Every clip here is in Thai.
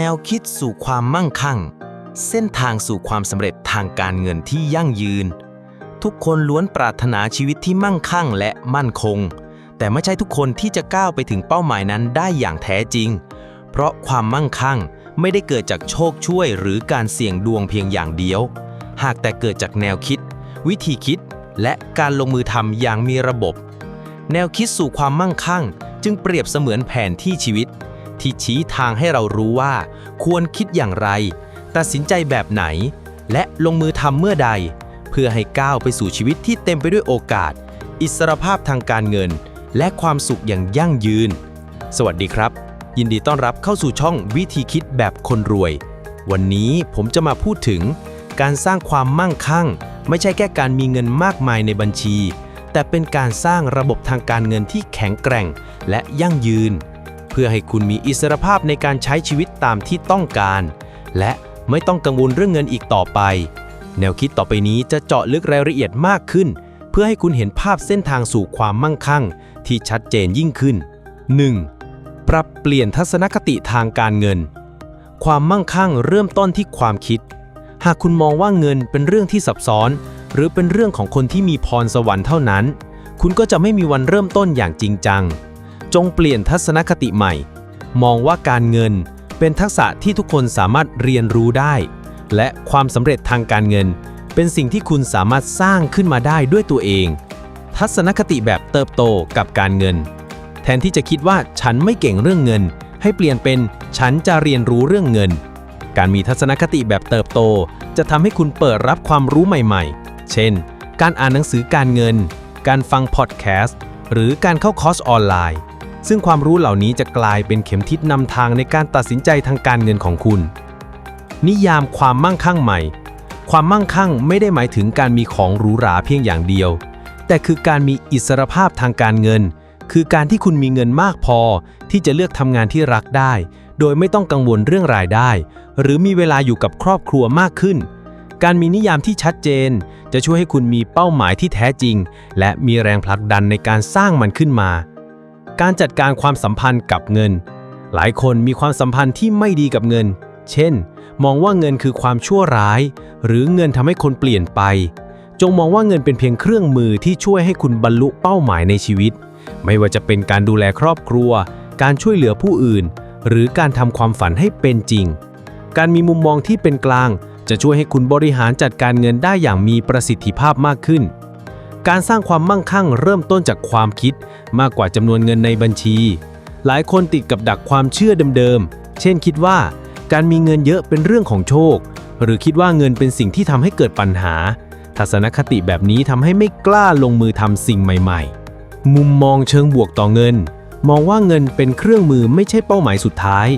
แนวคิดสู่ความมั่งคั่ง เส้นทางสู่ความสำเร็จทางการเงินที่ยั่งยืน ทุกคนล้วนปรารถนาชีวิตที่มั่งคั่งและมั่นคง แต่ไม่ใช่ทุกคนที่จะก้าวไปถึงเป้าหมายนั้นได้อย่างแท้จริง เพราะความมั่งคั่งไม่ได้เกิดจากโชคช่วยหรือการเสี่ยงดวงเพียงอย่างเดียว หากแต่เกิดจากแนวคิด วิธีคิด และการลงมือทำอย่างมีระบบ แนวคิดสู่ความมั่งคั่ง จึงเปรียบเสมือนแผนที่ชีวิต ที่ชี้ทางให้เรารู้ว่า ควรคิดอย่างไร ตัดสินใจแบบไหน และลงมือทำเมื่อใด เพื่อให้ก้าวไปสู่ชีวิตที่เต็มไปด้วยโอกาส อิสรภาพทางการเงิน และความสุขอย่างยั่งยืน สวัสดีครับ ยินดีต้อนรับเข้าสู่ช่องวิธีคิดแบบคนรวย วันนี้ผมจะมาพูดถึง การสร้างความมั่งคั่ง ไม่ใช่แค่การมีเงินมากมายในบัญชี แต่เป็นการสร้างระบบทางการเงินที่แข็งแกร่ง และยั่งยืน พื่อให้คุณมีอิสรภาพในการใช้ชีวิตตามที่ต้องการ และไม่ต้องกังวลเรื่องเงินอีกต่อไป แนวคิดต่อไปนี้จะเจาะลึกรายละเอียดมากขึ้น เพื่อให้คุณเห็นภาพเส้นทางสู่ความมั่งคั่ง ที่ชัดเจนยิ่งขึ้น 1. ปรับเปลี่ยนทัศนคติทางการเงิน ความมั่งคั่งเริ่มต้นที่ความคิด หากคุณมองว่าเงินเป็นเรื่องที่ซับซ้อน หรือเป็นเรื่องของคนที่มีพรสวรรค์เท่านั้น คุณก็จะไม่มีวันเริ่มต้นอย่างจริงจัง จงเปลี่ยนทัศนคติใหม่ มองว่าการเงินเป็นทักษะที่ทุกคนสามารถเรียนรู้ได้ และความสำเร็จทางการเงิน เป็นสิ่งที่คุณสามารถสร้างขึ้นมาได้ด้วยตัวเอง ทัศนคติแบบเติบโตกับการเงิน แทนที่จะคิดว่าฉันไม่เก่งเรื่องเงิน ให้เปลี่ยนเป็นฉันจะเรียนรู้เรื่องเงิน การมีทัศนคติแบบเติบโต จะทำให้คุณเปิดรับความรู้ใหม่ๆ เช่น การอ่านหนังสือการเงิน การฟังพอดแคสต์ หรือการเข้าคอร์สออนไลน์ ซึ่งความรู้เหล่านี้จะกลายเป็นเข็มทิศนำทางในการตัดสินใจทางการเงินของคุณ นิยามความมั่งคั่งใหม่ ความมั่งคั่งไม่ได้หมายถึงการมีของหรูหราเพียงอย่างเดียว แต่คือการมีอิสรภาพทางการเงิน คือการที่คุณมีเงินมากพอ ที่จะเลือกทำงานที่รักได้ โดยไม่ต้องกังวลเรื่องรายได้ หรือมีเวลาอยู่กับครอบครัวมากขึ้นการมีนิยามที่ชัดเจน จะช่วยให้คุณมีเป้าหมายที่แท้จริง และมีแรงผลักดันในการสร้างมันขึ้นมา การจัดการความสัมพันธ์กับเงิน หลายคนมีความสัมพันธ์ที่ไม่ดีกับเงิน เช่น มองว่าเงินคือความชั่วร้าย หรือเงินทำให้คนเปลี่ยนไป จงมองว่าเงินเป็นเพียงเครื่องมือที่ช่วยให้คุณบรรลุเป้าหมายในชีวิต ไม่ว่าจะเป็นการดูแลครอบครัว การช่วยเหลือผู้อื่น หรือการทำความฝันให้เป็นจริง การมีมุมมองที่เป็นกลาง จะช่วยให้คุณบริหารจัดการเงินได้อย่างมีประสิทธิภาพมากขึ้น การสร้างความมั่งคั่งเริ่มต้นจากความคิด มากกว่าจำนวนเงินในบัญชี หลายคนติดกับดักความเชื่อเดิมๆ เช่นคิดว่า การมีเงินเยอะเป็นเรื่องของโชค หรือคิดว่าเงินเป็นสิ่งที่ทำให้เกิดปัญหา ทัศนคติแบบนี้ทำให้ไม่กล้าลงมือทำสิ่งใหม่ ๆ มุมมองเชิงบวกต่อเงิน มองว่าเงินเป็นเครื่องมือไม่ใช่เป้าหมายสุดท้าย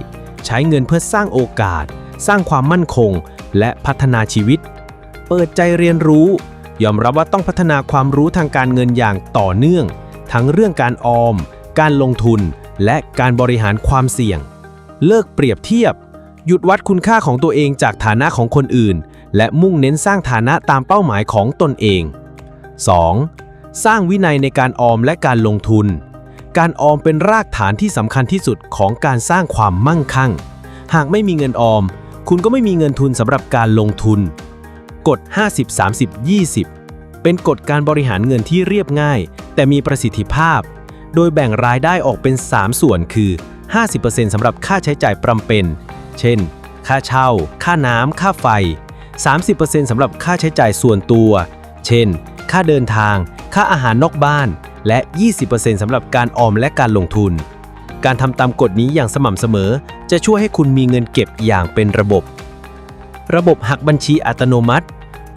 ใช้เงินเพื่อสร้างโอกาส สร้างความมั่นคง และพัฒนาชีวิต เปิดใจเรียนรู้ ยอมรับว่าต้องพัฒนาความรู้ทางการเงินอย่างต่อเนื่อง ทั้งเรื่องการออม การลงทุน และการบริหารความเสี่ยง เลิกเปรียบเทียบ หยุดวัดคุณค่าของตัวเองจากฐานะของคนอื่น และมุ่งเน้นสร้างฐานะตามเป้าหมายของตนเอง 2. สร้างวินัยในการออมและการลงทุน การออมเป็นรากฐานที่สำคัญที่สุดของการสร้างความมั่งคั่ง หากไม่มีเงินออม คุณก็ไม่มีเงินทุนสำหรับการลงทุน กฎ 50 30 20 เป็นกฎการบริหารเงินที่เรียบง่าย แต่มีประสิทธิภาพ โดยแบ่งรายได้ออกเป็น 3 ส่วนคือ 50%สำหรับค่าใช้จ่ายประเป็น เช่น ค่าเช่า ค่าน้ำ ค่าไฟ 30%สำหรับค่าใช้จ่ายส่วนตัว เช่น ค่าเดินทาง ค่าอาหารนอกบ้าน และ 20%สำหรับการออมและการลงทุน การทำตามกฎนี้อย่างสม่ำเสมอ จะช่วยให้คุณมีเงินเก็บอย่างเป็นระบบ ระบบหักบัญชีอัตโนมัติ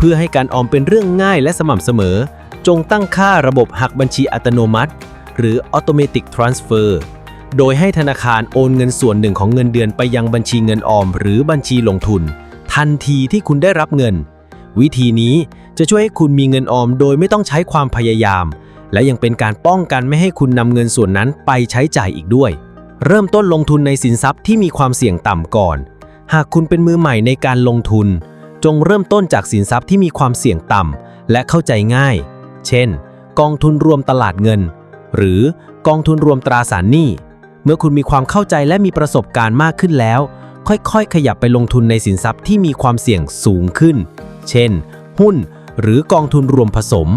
พื่อให้การออมเป็นเรื่องง่ายและสม่ำเสมอ จงตั้งค่าระบบหักบัญชีอัตโนมัติ หรือ automatic transfer โดยให้ธนาคารโอนเงินส่วนหนึ่งของเงินเดือนไปยังบัญชีเงินออม หรือบัญชีลงทุน ทันทีที่คุณได้รับเงิน วิธีนี้จะช่วยให้คุณมีเงินออมโดยไม่ต้องใช้ความพยายาม และยังเป็นการป้องกันไม่ให้คุณนำเงินส่วนนั้นไปใช้จ่ายอีกด้วย เริ่มต้นลงทุนในสินทรัพย์ที่มีความเสี่ยงต่ำก่อน หากคุณเป็นมือใหม่ในการลงทุน จงเริ่มต้นจากสินทรัพย์ที่มีความเสี่ยงต่ำและเข้าใจง่าย เช่น กองทุนรวมตลาดเงิน หรือกองทุนรวมตราสารหนี้ เมื่อคุณมีความเข้าใจและมีประสบการณ์มากขึ้นแล้ว ค่อยๆ ขยับไปลงทุนในสินทรัพย์ที่มีความเสี่ยงสูงขึ้น เช่น หุ้นหรือกองทุนรวมผสม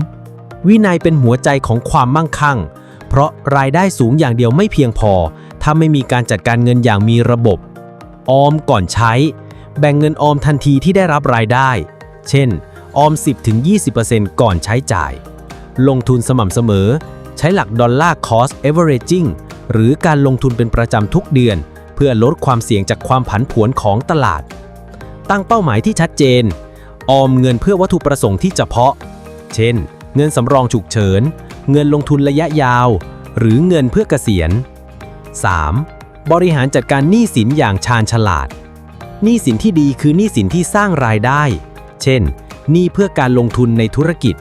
วินัยเป็นหัวใจของความมั่งคั่ง เพราะรายได้สูงอย่างเดียวไม่เพียงพอ ถ้าไม่มีการจัดการเงินอย่างมีระบบ ออมก่อนใช้ แบ่งเงินออมทันทีที่ได้รับรายได้ เช่น ออม 10-20%ก่อนใช้จ่าย ลงทุนสม่ำเสมอ ใช้หลักดอลลาร์คอสเอเวอเรจิงหรือการลงทุนเป็นประจำทุกเดือน เพื่อลดความเสี่ยงจากความผันผวนของตลาด ตั้งเป้าหมายที่ชัดเจน ออมเงินเพื่อวัตถุประสงค์ที่เฉพาะ เช่น เงินสำรองฉุกเฉิน เงินลงทุนระยะยาว หรือเงินเพื่อเกษียณ 3. บริหารจัดการหนี้สินอย่างชาญฉลาด หนี้สินที่ดีคือหนี้สินที่สร้างรายได้ เช่น หนี้เพื่อการลงทุนในธุรกิจ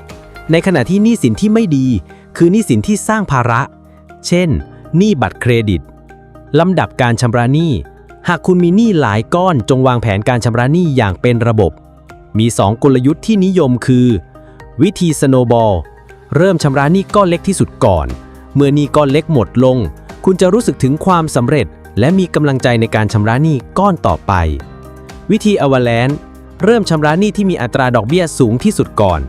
ในขณะที่หนี้สินที่ไม่ดี คือหนี้สินที่สร้างภาระ เช่น หนี้บัตรเครดิต ลำดับการชำระหนี้ หากคุณมีหนี้หลายก้อนจงวางแผนการชำระหนี้อย่างเป็นระบบ มี 2 กลยุทธ์ที่นิยมคือ วิธี snowball เริ่มชำระหนี้ก้อนเล็กที่สุดก่อน เมื่อหนี้ก้อนเล็กหมดลง คุณจะรู้สึกถึงความสำเร็จ และมีกำลังใจในการชำระหนี้ก้อนต่อไป วิธี a v a l a n c e เริ่มชำระหนี้ที่มีอัตราดอกเบี้ยสูงที่สุดก่อน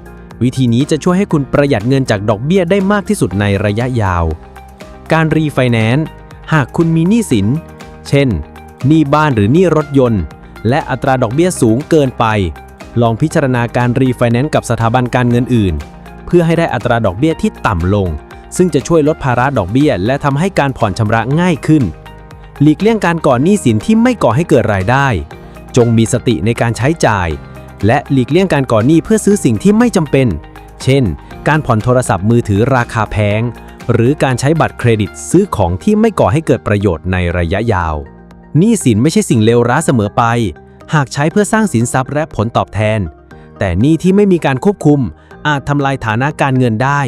วิธีนี้จะช่วยให้คุณประหยัดเงินจากดอกเบี้ยได้มากที่สุดในระยะยาว การรีไฟแนนซ์หากคุณมีหนี้สิน เช่น หนี้บ้านหรือหนี้รถยนต์ และอัตราดอกเบี้ยสูงเกินไป ลองพิจารณาการรีไฟแนนซ์กับสถาบันการเงินอื่น เพื่อให้ได้อัตราดอกเบี้ยที่ต่ำลง ซึ่งจะช่วยลดภาระดอกเบี้ย และทำให้การผ่อนชำระง่ายขึ้น หลีกเลี่ยงการก่อหนี้สินที่ไม่ก่อให้เกิดรายได้ จงมีสติในการใช้จ่าย และหลีกเลี่ยงการก่อหนี้เพื่อซื้อสิ่งที่ไม่จำเป็น เช่น การผ่อนโทรศัพท์มือถือราคาแพง หรือการใช้บัตรเครดิตซื้อของที่ไม่ก่อให้เกิดประโยชน์ในระยะยาว หนี้สินไม่ใช่สิ่งเลวร้ายเสมอไป หากใช้เพื่อสร้างสินทรัพย์และผลตอบแทน แต่หนี้ที่ไม่มีการควบคุม อาจทำลายฐานะการเงินได้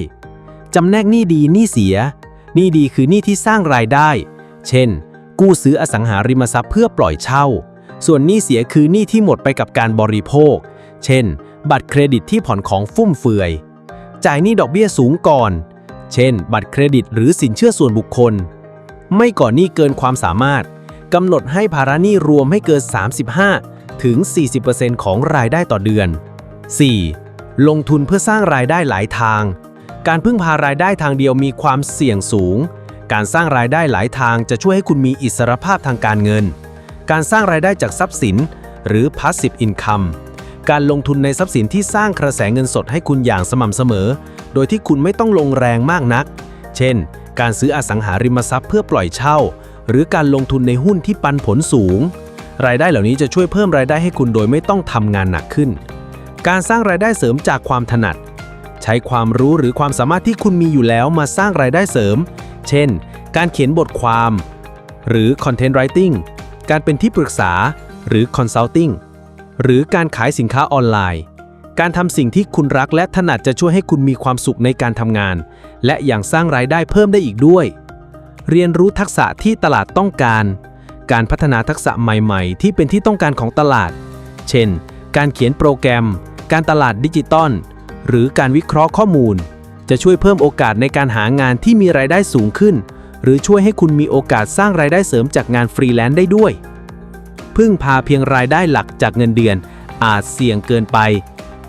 จำแนกหนี้ดีหนี้เสียหนี้ดีคือหนี้ที่สร้างรายได้ เช่น กู้ซื้ออสังหาริมทรัพย์เพื่อปล่อยเช่า ส่วนหนี้เสียคือหนี้ที่หมดไปกับการบริโภค เช่น บัตรเครดิตที่ผ่อนของฟุ่มเฟือย จ่ายหนี้ดอกเบี้ยสูงก่อน เช่น บัตรเครดิตหรือสินเชื่อส่วนบุคคล ไม่ก่อนหนี้เกินความสามารถกำหนดให้ภาระหนี้รวมให้เกิน 35 ถึง 40%ของรายได้ต่อเดือน 4. ลงทุนเพื่อสร้างรายได้หลายทาง การพึ่งพารายได้ทางเดียวมีความเสี่ยงสูง การสร้างรายได้หลายทางจะช่วยให้คุณมีอิสรภาพทางการเงิน การสร้างรายได้จากทรัพย์สิน หรือ passive income การลงทุนในทรัพย์สินที่สร้างกระแสเงินสดให้คุณอย่างสม่ำเสมอ โดยที่คุณไม่ต้องลงแรงมากนัก เช่น การซื้ออสังหาริมทรัพย์เพื่อปล่อยเช่า หรือการลงทุนในหุ้นที่ปันผลสูง รายได้เหล่านี้จะช่วยเพิ่มรายได้ให้คุณโดยไม่ต้องทำงานหนักขึ้น การสร้างรายได้เสริมจากความถนัด ใช้ความรู้หรือความสามารถที่คุณมีอยู่แล้วมาสร้างรายได้เสริม เช่น การเขียนบทความ หรือ content writing การเป็นที่ปรึกษา หรือ consulting หรือการขายสินค้าออนไลน์ การทำสิ่งที่คุณรักและถนัดจะช่วยให้คุณมีความสุขในการทำงาน และอย่างสร้างรายได้เพิ่มได้อีกด้วย เรียนรู้ทักษะที่ตลาดต้องการ การพัฒนาทักษะใหม่ๆ ที่เป็นที่ต้องการของตลาด เช่น การเขียนโปรแกรม การตลาดดิจิตอล หรือการวิเคราะห์ข้อมูล จะช่วยเพิ่มโอกาสในการหางานที่มีรายได้สูงขึ้น หรือช่วยให้คุณมีโอกาสสร้างรายได้เสริมจากงานฟรีแลนซ์ได้ด้วย พึ่งพาเพียงรายได้หลักจากเงินเดือน อาจเสี่ยงเกินไป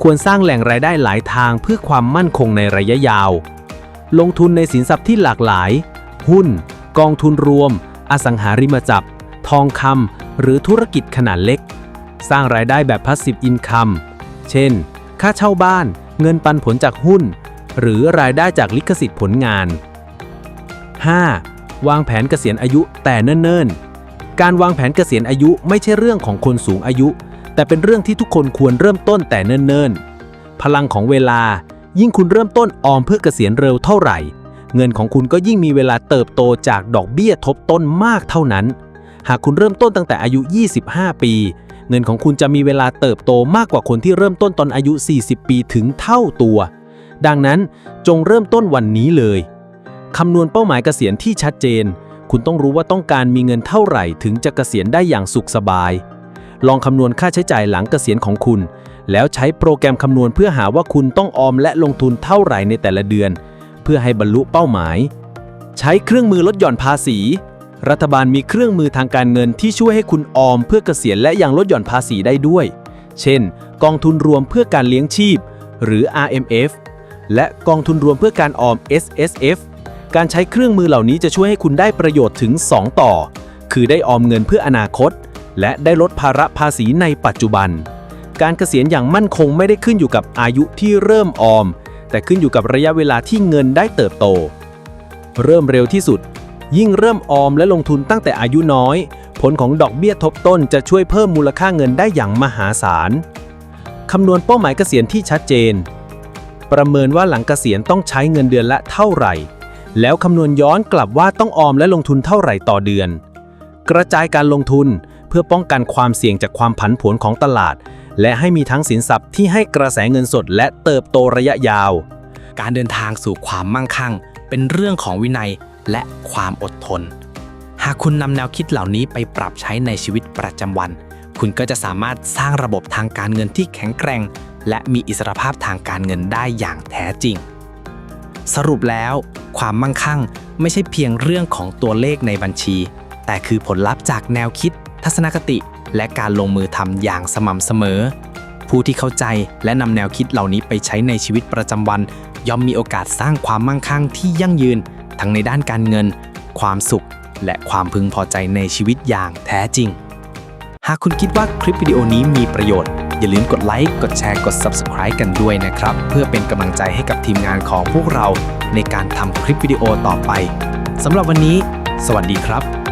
ควรสร้างแหล่งรายได้หลายทางเพื่อความมั่นคงในระยะยาว ลงทุนในสินทรัพย์ที่หลากหลาย หุ้น กองทุนรวม อสังหาริมทรัพย์ ทองคำหรือธุรกิจขนาดเล็ก สร้างรายได้แบบ passive income เช่น ค่าเช่าบ้าน เงินปันผลจากหุ้น หรือรายได้จากลิขสิทธิ์ผลงาน 5. วางแผนเกษียณอายุแต่เนิ่นๆ การวางแผนเกษียณอายุไม่ใช่เรื่องของคนสูงอายุ แต่เป็นเรื่องที่ทุกคนควรเริ่มต้นแต่เนิ่นๆ พลังของเวลา ยิ่งคุณเริ่มต้นออมเพื่อเกษียณเร็วเท่าไหร่ เงินของคุณก็ยิ่งมีเวลาเติบโตจากดอกเบี้ยทบต้นมากเท่านั้น หากคุณเริ่มต้นตั้งแต่อายุ 25 ปี เงินของคุณจะมีเวลาเติบโตมากกว่าคนที่เริ่มต้นตอนอายุ 40 ปีถึงเท่าตัว ดังนั้นจงเริ่มต้นวันนี้เลย คำนวณเป้าหมายเกษียณที่ชัดเจน คุณต้องรู้ว่าต้องการมีเงินเท่าไหร่ถึงจะเกษียณได้อย่างสุขสบาย ลองคำนวณค่าใช้จ่ายหลังเกษียณของคุณ แล้วใช้โปรแกรมคำนวณเพื่อหาว่าคุณต้องออมและลงทุนเท่าไหร่ในแต่ละเดือน เพื่อให้บรรลุเป้าหมาย ใช้เครื่องมือลดหย่อนภาษีรัฐบาลมีเครื่องมือทางการเงินที่ช่วยให้คุณออมเพื่อเกษียณและยังลดหย่อนภาษีได้ด้วย เช่น กองทุนรวมเพื่อการเลี้ยงชีพ หรือ RMF และกองทุนรวมเพื่อการออม SSF การใช้เครื่องมือเหล่านี้จะช่วยให้คุณได้ประโยชน์ถึง 2 ต่อ คือได้ออมเงินเพื่ออนาคต และได้ลดภาระภาษีในปัจจุบัน การเกษียณอย่างมั่นคงไม่ได้ขึ้นอยู่กับอายุที่เริ่มออม แต่ขึ้นอยู่กับระยะเวลาที่เงินได้เติบโต เริ่มเร็วที่สุด ยิ่งเริ่มออมและลงทุนตั้งแต่อายุน้อย ผลของดอกเบี้ยทบต้นจะช่วยเพิ่มมูลค่าเงินได้อย่างมหาศาลคำนวณเป้าหมายเกษียณที่ชัดเจน ประเมินว่าหลังเกษียณต้องใช้เงินเดือนละเท่าไหร่ แล้วคำนวณย้อนกลับว่าต้องออมและลงทุนเท่าไหร่ต่อเดือน กระจายการลงทุนเพื่อป้องกันความเสี่ยงจากความผันผวนของตลาด และให้มีทั้งสินทรัพย์ที่ให้กระแสเงินสดและเติบโตระยะยาว การเดินทางสู่ความมั่งคั่ง เป็นเรื่องของวินัยและความอดทน หากคุณนำแนวคิดเหล่านี้ไปปรับใช้ในชีวิตประจำวัน คุณก็จะสามารถสร้างระบบทางการเงินที่แข็งแกร่ง และมีอิสรภาพทางการเงินได้อย่างแท้จริง สรุปแล้ว ความมั่งคั่งไม่ใช่เพียงเรื่องของตัวเลขในบัญชี แต่คือผลลัพธ์จากแนวคิด ทัศนคติ และการลงมือทำอย่างสม่ำเสมอ ผู้ที่เข้าใจและนำแนวคิดเหล่านี้ไปใช้ในชีวิตประจำวัน ย่อมมีโอกาสสร้างความมั่งคั่งที่ยั่งยืน ทั้งในด้านการเงิน ความสุข และความพึงพอใจในชีวิตอย่างแท้จริง หากคุณคิดว่าคลิปวิดีโอนี้มีประโยชน์ อย่าลืมกดไลค์กดแชร์กด Subscribe กันด้วยนะครับ เพื่อเป็นกำลังใจให้กับทีมงานของพวกเราในการทำคลิปวิดีโอต่อไปสำหรับวันนี้ สวัสดีครับ